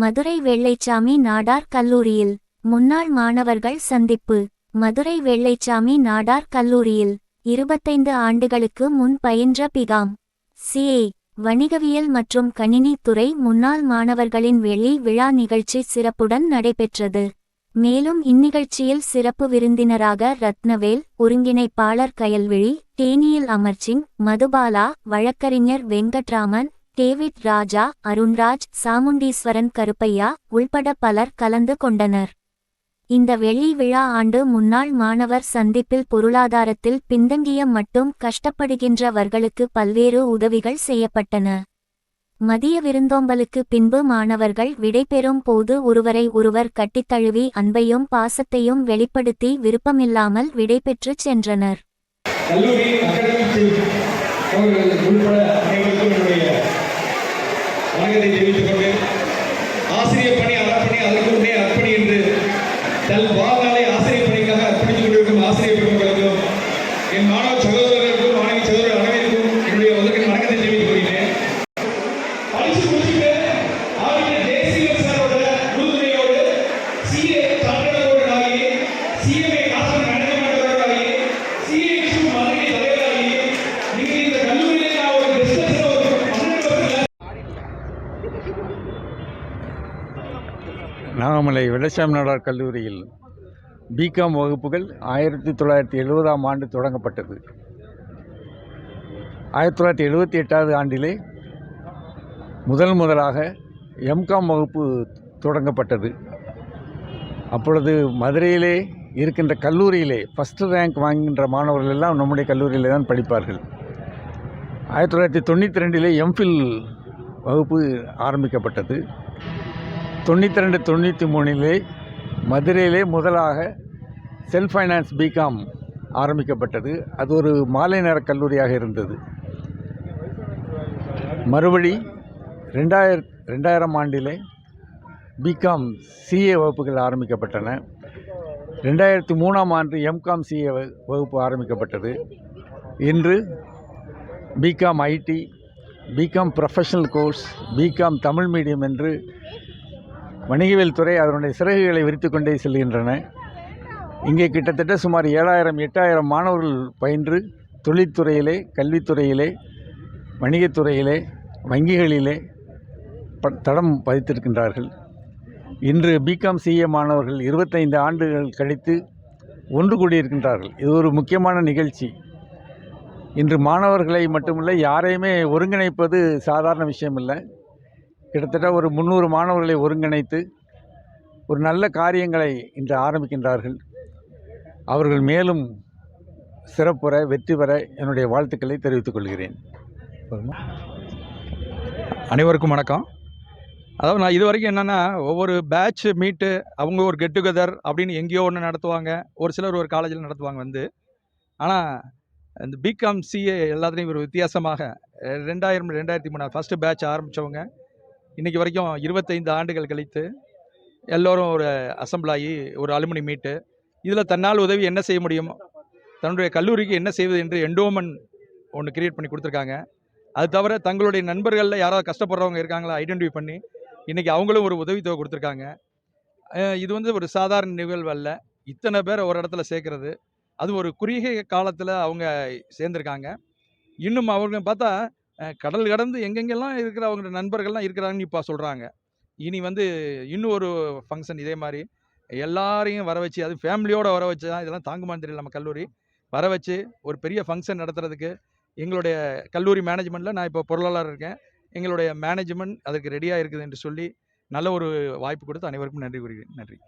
மதுரை வெள்ளைச்சாமி நாடார் கல்லூரியில். முன்னாள் மாணவர்கள் சந்திப்பு. மதுரை வெள்ளைச்சாமி நாடார் கல்லூரியில் இருபத்தைந்து ஆண்டுகளுக்கு முன் பயின்ற பிகாம். சிஏ வணிகவியல் மற்றும் கணினி துறை முன்னாள் மாணவர்களின் வெளி விழா நிகழ்ச்சி சிறப்புடன் நடைபெற்றது. மேலும் இந்நிகழ்ச்சியில் சிறப்பு விருந்தினராக ரத்னவேல் ஒருங்கிணைப்பாளர் கயல்விழி தேனியில் அமர்சிங் மதுபாலா வழக்கறிஞர் வெங்கட்ராமன் டேவிட் ராஜா அருண்ராஜ் சாமுண்டீஸ்வரன் கருப்பையா உள்பட பலர் கலந்து கொண்டனர். இந்த வெள்ளி விழா ஆண்டு முன்னாள் மாணவர் சந்திப்பில் பொருளாதாரத்தில் பின்தங்கிய மட்டும் கஷ்டப்படுகின்றவர்களுக்கு பல்வேறு உதவிகள் செய்யப்பட்டன. மதிய விருந்தோம்பலுக்கு பின்பு மாணவர்கள் விடைபெறும் போது ஒருவரை ஒருவர் கட்டித்தழுவி அன்பையும் பாசத்தையும் வெளிப்படுத்தி விருப்பமில்லாமல் விடைபெற்றுச் சென்றனர் கல்லூரி அகாடமிக் சீஃப் அவர்கள் உட்பட அனைவருக்கும் என்னுடைய வணக்கத்தை தெரிவித்துக் கொண்டு ஆசிரியர் பணி அறப்பணி அதற்கு முன்னே அர்ப்பணி என்று தன் நாகமலை வெள்ளச்சாமி நாடார் கல்லூரியில் பிகாம் வகுப்புகள் ஆயிரத்தி தொள்ளாயிரத்தி எழுபதாம் ஆண்டு தொடங்கப்பட்டது. ஆயிரத்தி தொள்ளாயிரத்தி எழுபத்தி எட்டாவது ஆண்டிலே முதல் முதலாக எம்காம் வகுப்பு தொடங்கப்பட்டது. அப்பொழுது மதுரையிலே இருக்கின்ற கல்லூரியிலே ஃபஸ்ட்டு ரேங்க் வாங்குகின்ற மாணவர்கள் எல்லாம் நம்முடைய கல்லூரியிலே தான் படிப்பார்கள். ஆயிரத்தி தொள்ளாயிரத்தி தொண்ணூற்றி ரெண்டிலே எம்ஃபில் வகுப்பு ஆரம்பிக்கப்பட்டது. தொண்ணூற்றி ரெண்டு தொண்ணூற்றி மூணிலே மதுரையிலே முதலாக செல்ஃப் ஃபைனான்ஸ் பிகாம் ஆரம்பிக்கப்பட்டது. அது ஒரு மாலை நேர கல்லூரியாக இருந்தது. மறுபடி ரெண்டாயிர ரெண்டாயிரம் ஆண்டிலே பிகாம் சிஏ வகுப்புகள் ஆரம்பிக்கப்பட்டன. ரெண்டாயிரத்தி மூணாம் ஆண்டு எம்காம் சிஏ வகுப்பு ஆரம்பிக்கப்பட்டது. இன்று BCom IT BCom professional course BCom Tamil medium என்று வணிகவியல் துறை அதனுடைய சிறகுகளை விரித்து கொண்டே செல்கின்றன. இங்கே கிட்டத்தட்ட சுமார் ஏழாயிரம் எட்டாயிரம் மாணவர்கள் பயின்று தொழில்துறையிலே கல்வித்துறையிலே வணிகத்துறையிலே வங்கிகளிலே ப தடம் பதித்திருக்கின்றார்கள். இன்று பிகாம் சிஏ மாணவர்கள் இருபத்தைந்து ஆண்டுகள் கழித்து ஒன்று கூடியிருக்கின்றார்கள். இது ஒரு முக்கியமான நிகழ்ச்சி. இன்று மாணவர்களை மட்டுமில்லை யாரையுமே ஒருங்கிணைப்பது சாதாரண விஷயம் இல்லை கிட்டத்தட்ட ஒரு முந்நூறு மாணவர்களை ஒருங்கிணைத்து ஒரு நல்ல காரியங்களை இன்று ஆரம்பிக்கின்றார்கள். அவர்கள் மேலும் சிறப்புற வெற்றி பெற என்னுடைய வாழ்த்துக்களை தெரிவித்துக் கொள்கிறேன். அனைவருக்கும் வணக்கம். அதாவது நான் இது வரைக்கும் என்னென்னா ஒவ்வொரு பேட்ச் மீட்டு அவங்க ஒரு கெட் டுகெதர் அப்படின்னு எங்கேயோ ஒன்று நடத்துவாங்க. ஒரு சிலர் ஒரு காலேஜில் நடத்துவாங்க வந்து. ஆனால் இந்த பிகாம் சிஏ எல்லாத்துலேயும் ஒரு வித்தியாசமாக ரெண்டாயிரம் ரெண்டாயிரத்தி மூணு ஃபஸ்ட்டு பேட்ச் ஆரம்பித்தவங்க இன்றைக்கி வரைக்கும் இருபத்தைந்து ஆண்டுகள் கழித்து எல்லோரும் ஒரு அசம்பிள் ஆகி ஒரு அலுமினி மீட்டு இதில் தன்னால் உதவி என்ன செய்ய முடியும்? தன்னுடைய கல்லூரிக்கு என்ன செய்வது என்று எண்டோமன் ஒன்று கிரியேட் பண்ணி கொடுத்துருக்காங்க. அது தவிர தங்களுடைய நண்பர்களில் யாராவது கஷ்டப்படுறவங்க இருக்காங்களா? ஐடென்டிஃபை பண்ணி இன்றைக்கி அவங்களும் ஒரு உதவித்தொகை கொடுத்துருக்காங்க. இது வந்து ஒரு சாதாரண நிகழ்வு அல்ல. இத்தனை பேரை ஒரு இடத்துல சேர்க்கறது. அது ஒரு குறுகிய காலத்தில் அவங்க சேர்ந்துருக்காங்க. இன்னும் அவங்க பார்த்தா கடல் கடந்து எங்கெங்கெல்லாம் இருக்கிற அவங்க நண்பர்கள்லாம் இருக்கிறாங்கன்னு இப்போ சொல்கிறாங்க இனி வந்து இன்னும் ஒரு ஃபங்க்ஷன் இதே மாதிரி எல்லாரையும் வர வச்சு அது ஃபேமிலியோடு வர வச்சு தான் இதெல்லாம் தாங்குமான்னு தெரியல நம்ம கல்லூரி. வர வச்சு ஒரு பெரிய ஃபங்க்ஷன் நடத்துறதுக்கு எங்களுடைய கல்லூரி மேனேஜ்மெண்ட்டில் நான் இப்போ பொருளாளர் இருக்கேன். எங்களுடைய மேனேஜ்மெண்ட் அதுக்கு ரெடியாக இருக்குது என்று சொல்லி நல்ல ஒரு வாய்ப்பு கொடுத்து அனைவருக்கும் நன்றி கூறுகிறேன் நன்றி.